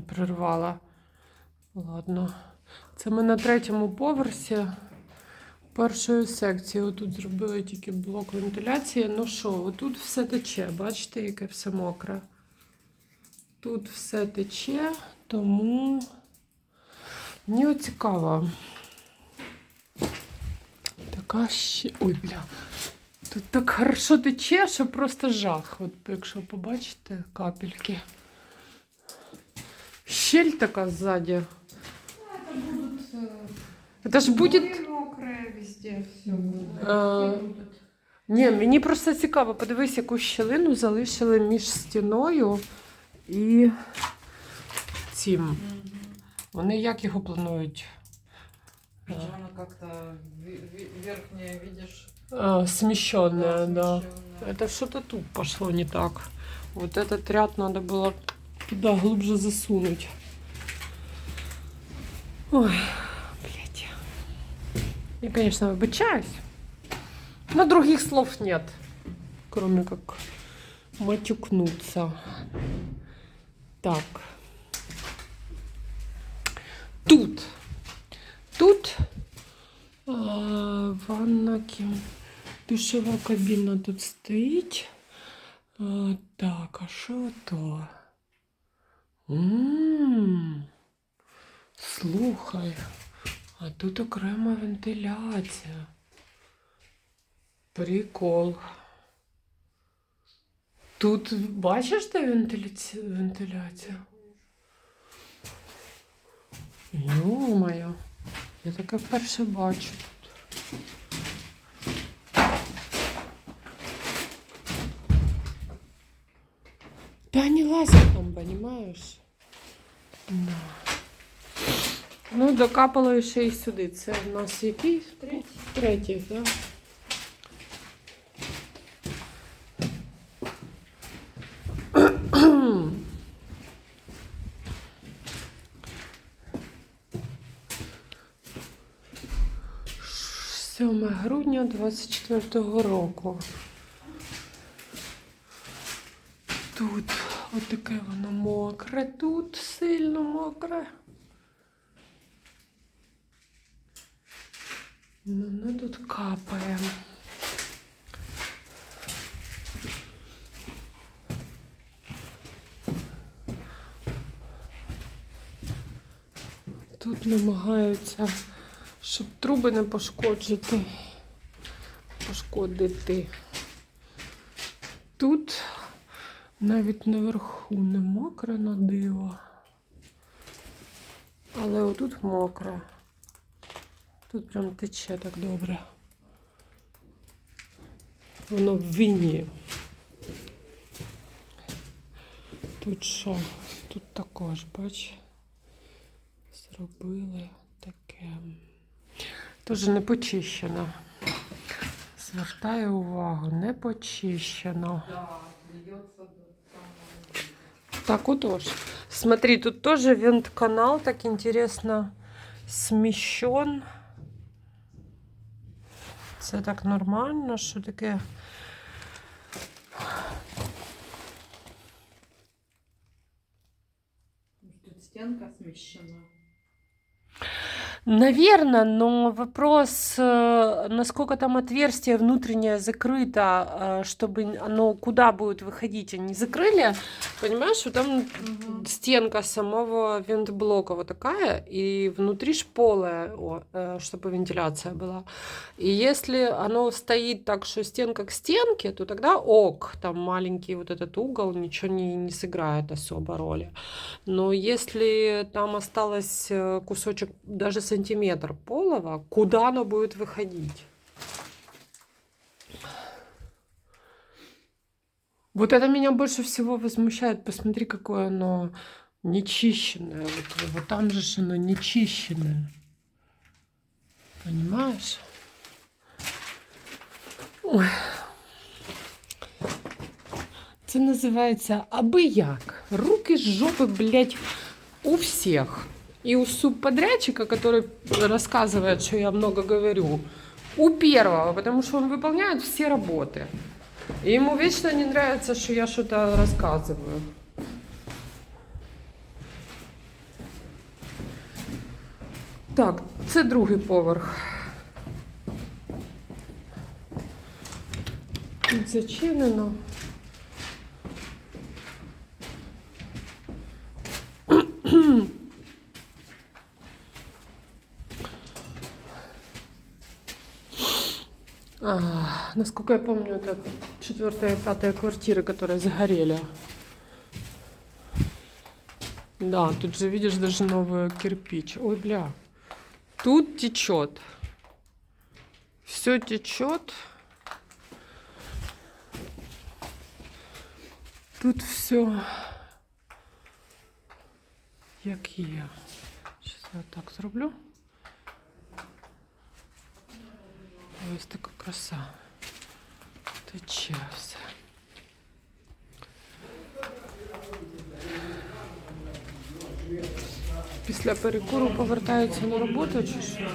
прервала. Ладно. Це ми на третьому поверсі першої секції. Отут зробили тільки блок вентиляції. Ну що, отут все тече. Бачите, яке все мокре. Тут все тече, тому мені цікаво. Така ще. Ой, бля. Тут так хорошо тече, що просто жах. От якщо побачите капельки. Щель така ззаді. Это будут э, Это ж будет. море мокрое везде все будет. А, Ні, мені просто цікаво, подивись, яку щілину залишили між стіною і цим. Вони як його планують? Причем она как-то ви- ви- верхняя, видишь, А, смещенная, да. смещённая. Это что-то тут пошло не так. Вот этот ряд надо было туда глубже засунуть. Ой, блядь. Я, конечно, выбачаюсь. Но других слов нет. Кроме как матюкнуться. Так. Тут. Тут а, ванна ким. Душова кабіна тут стоїть. А, так, а що то? М, Слухай, а тут окрема вентиляція. Прикол. Тут бачиш, де вентиляція? вентиляція? Йо-моє, я таке вперше бачу. Да не лазят там, понимаешь? Да. Ну, докапало ще й сюди. Це в нас який? Третій. Третій, так? Да? Сьоме грудня 24-го року. Тут отаке воно мокре, тут сильно мокре. Ну, ну тут капає. Тут намагаються, щоб труби не пошкоджити. Пошкодити. Тут навіть наверху не мокре на диво. Але отут мокре. Тут прям тече так добре. Воно в віні. Тут що? Тут також, бач, зробили таке. Дуже не почищено. Звертаю увагу, не почищено. До самого- Так вот тоже. Смотри, тут тоже вент-канал, так интересно, смещен. Це так нормально, що таке. Тут стенка смещена. Наверное, но вопрос, э, насколько там отверстие внутреннее закрыто, э, чтобы оно куда будет выходить, они закрыли, понимаешь, что там стенка самого вентблока вот такая, и внутри ж полая, о, э, чтобы вентиляция была. И если оно стоит так, что стенка к стенке, то тогда ок, там маленький вот этот угол ничего не, не сыграет особо роли. Но если там осталось кусочек, даже сантиметр полого, куда оно будет выходить? Вот это меня больше всего возмущает. Посмотри, какое оно нечищенное. Вот, вот там же оно нечищенное. Понимаешь? Ой. Це називається аби як. Руки з жопи, блядь, у всех. И у субподрядчика, который рассказывает, что я много говорю, у первого, потому что он выполняет все работы. И ему вечно не нравится, что я что-то рассказываю. Так, это другий поверх. Зачем зачинено. А, насколько я помню, это четвертая пятая квартиры, которые загорели. Да, тут же видишь даже новый кирпич. Ой, бля. Тут течет. Все течет. Тут все як є. Зараз я так зроблю. Ось така краса. Тече все. Після перекуру повертаються на роботу чи що?